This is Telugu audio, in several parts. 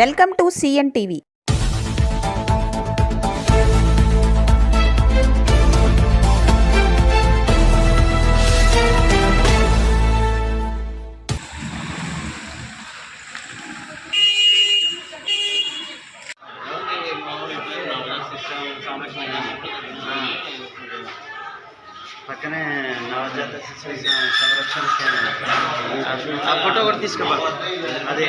వెల్కమ్ టు సిఎన్ టీవీ పక్కనే నవజాత శిశు సం- సంరక్షణ కేంద్రం ఆ ఫోటో కూడా తీసుకోబా అదే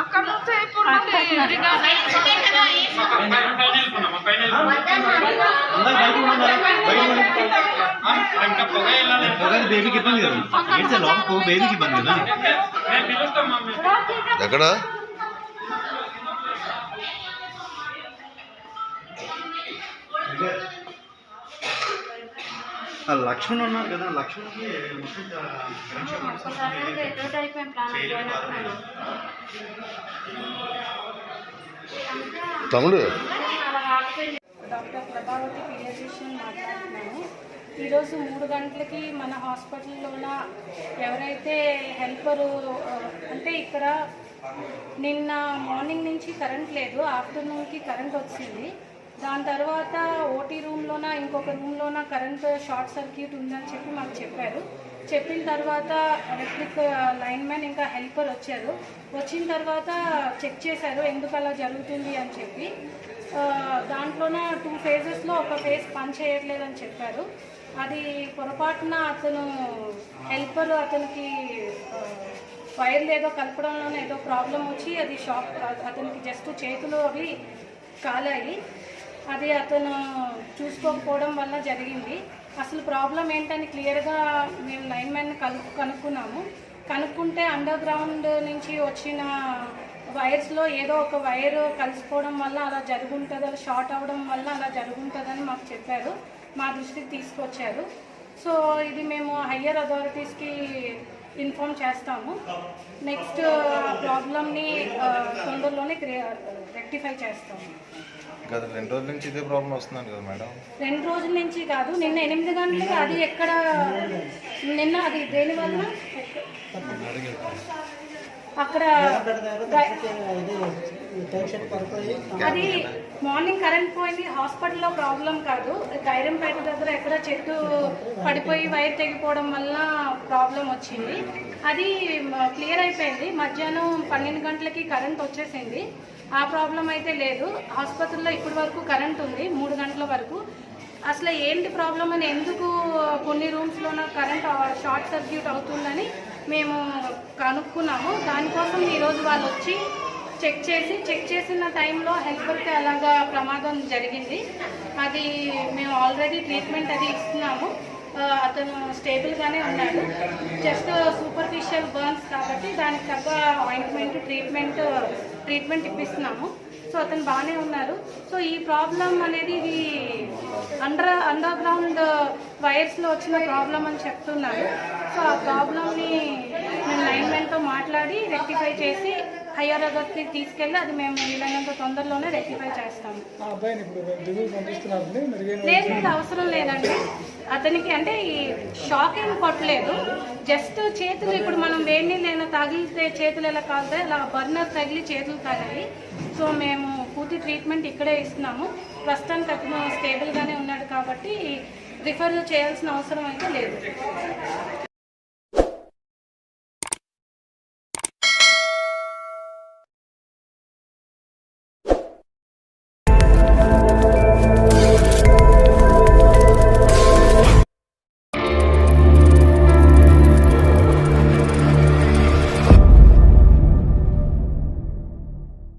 అక్కడ నుంచి బేబీకి ఇబ్బంది కదా బేబీకి ఇబ్బంది కదా ఎక్కడ? లక్ష్మణ్ ఉన్నారు కదా లక్ష్మణ్కి తమ్ముడు? డాక్టర్ ప్రభావతి పీడియాట్రిషియన్ మాట్లాడుతున్నాను. ఈరోజు మూడు గంటలకి మన హాస్పిటల్లోన ఎవరైతే హెల్పరు అంటే ఇక్కడ నిన్న మార్నింగ్ నుంచి కరెంట్ లేదు ఆఫ్టర్నూన్కి కరెంట్ వచ్చింది. దాని తర్వాత ఓటీ రూమ్లోన ఇంకొక రూమ్లోన కరెంట్ షార్ట్ సర్క్యూట్ ఉందని చెప్పి మాకు చెప్పారు. చెప్పిన తర్వాత ఎలక్ట్రిక్ లైన్ మ్యాన్ ఇంకా హెల్పర్ వచ్చారు. వచ్చిన తర్వాత చెక్ చేశారు ఎందుకు అలా జరుగుతుంది అని చెప్పి. దాంట్లోన టూ ఫేజెస్లో ఒక ఫేజ్ పని చేయట్లేదని చెప్పారు. అది పొరపాటున అతను హెల్పర్ అతనికి వైర్లు ఏదో కలపడంలోనే ఏదో ప్రాబ్లం వచ్చి అది షాప్ అతనికి జస్ట్ చేతులు అవి కాలాయి. అది అతను చూసుకోకపోవడం వల్ల జరిగింది. అసలు ప్రాబ్లం ఏంటని క్లియర్గా మేము లైన్ మ్యాన్ కను కనుక్కున్నాము. కనుక్కుంటే అండర్ గ్రౌండ్ నుంచి వచ్చిన వైర్స్లో ఏదో ఒక వైర్ కలిసిపోవడం వల్ల అలా జరుగుంటుంది షార్ట్ అవ్వడం వల్ల అలా జరుగుంటుందని మాకు చెప్పారు. మా దృష్టికి తీసుకొచ్చారు. సో ఇది మేము హయ్యర్ అథారిటీస్కి ఇన్ఫామ్ చేస్తాము. నెక్స్ట్ ఆ ప్రాబ్లమ్ని తొందరలోనే రెక్టిఫై చేస్తాము. గత రెండు రోజుల నుంచి ఇదే ప్రాబ్లం కదా మేడం. రెండు రోజుల నుంచి కాదు నిన్న ఎనిమిది గంటలకి అది ఎక్కడ నిన్న అది దేని వల్ల అక్కడ అది మార్నింగ్ కరెంట్ పోయింది హాస్పిటల్లో ప్రాబ్లం కాదు. గైరంపేట దగ్గర ఎక్కడ చెట్టు పడిపోయి వైర్ తెగిపోవడం వల్ల ప్రాబ్లం వచ్చింది. అది క్లియర్ అయిపోయింది. మధ్యాహ్నం పన్నెండు గంటలకి కరెంట్ వచ్చేసింది. ఆ ప్రాబ్లం అయితే లేదు. ఆసుపత్రిలో ఇప్పటి వరకు కరెంట్ ఉంది మూడు గంటల వరకు. అసలు ఏంటి ప్రాబ్లం అని ఎందుకు కొన్ని రూమ్స్లోన కరెంట్ షార్ట్ సర్క్యూట్ అవుతుందని మేము కనుక్కున్నాము. దానికోసం ఈరోజు వాళ్ళు వచ్చి చెక్ చేసి చెక్ చేసిన టైంలో హెల్పర్కి అలాగా ప్రమాదం జరిగింది. అది మేము ఆల్రెడీ ట్రీట్మెంట్ అది ఇస్తున్నాము. అతను స్టేబుల్గానే ఉన్నాడు. జస్ట్ సూపర్ఫిషియల్ బర్న్స్ కాబట్టి దానికి తగ్గ ఆయింట్మెంట్ ట్రీట్మెంట్ ట్రీట్మెంట్ ఇప్పిస్తున్నాము. సో అతను బాగానే ఉన్నారు. సో ఈ ప్రాబ్లం అనేది ఇది అండర్ అండర్ గ్రౌండ్ వైర్స్లో వచ్చిన ప్రాబ్లం అని చెప్తున్నారు. సో ఆ ప్రాబ్లమ్ని మేము లైన్మెన్తో మాట్లాడి రెక్టిఫై చేసి హయ్యర్ అథారిటీ తీసుకెళ్ళి అది మేము వీలైనంత తొందరలోనే రెక్టిఫై చేస్తాము లేదు లేదు అవసరం లేదండి. అతనికి అంటే ఈ షాక్ ఏం కొట్టలేదు. జస్ట్ చేతులు ఇప్పుడు మనం వేడి నీళ్ళు ఏమైనా తగిలితే చేతులు ఎలా కాలుతాయి అలా బర్నర్ తగిలి చేతులు తగిలి. సో మేము పూర్తి ట్రీట్మెంట్ ఇక్కడే ఇస్తున్నాము. ప్రస్తుతానికి అతను స్టేబుల్గానే ఉన్నాడు కాబట్టి రిఫర్ చేయాల్సిన అవసరం అయితే లేదు.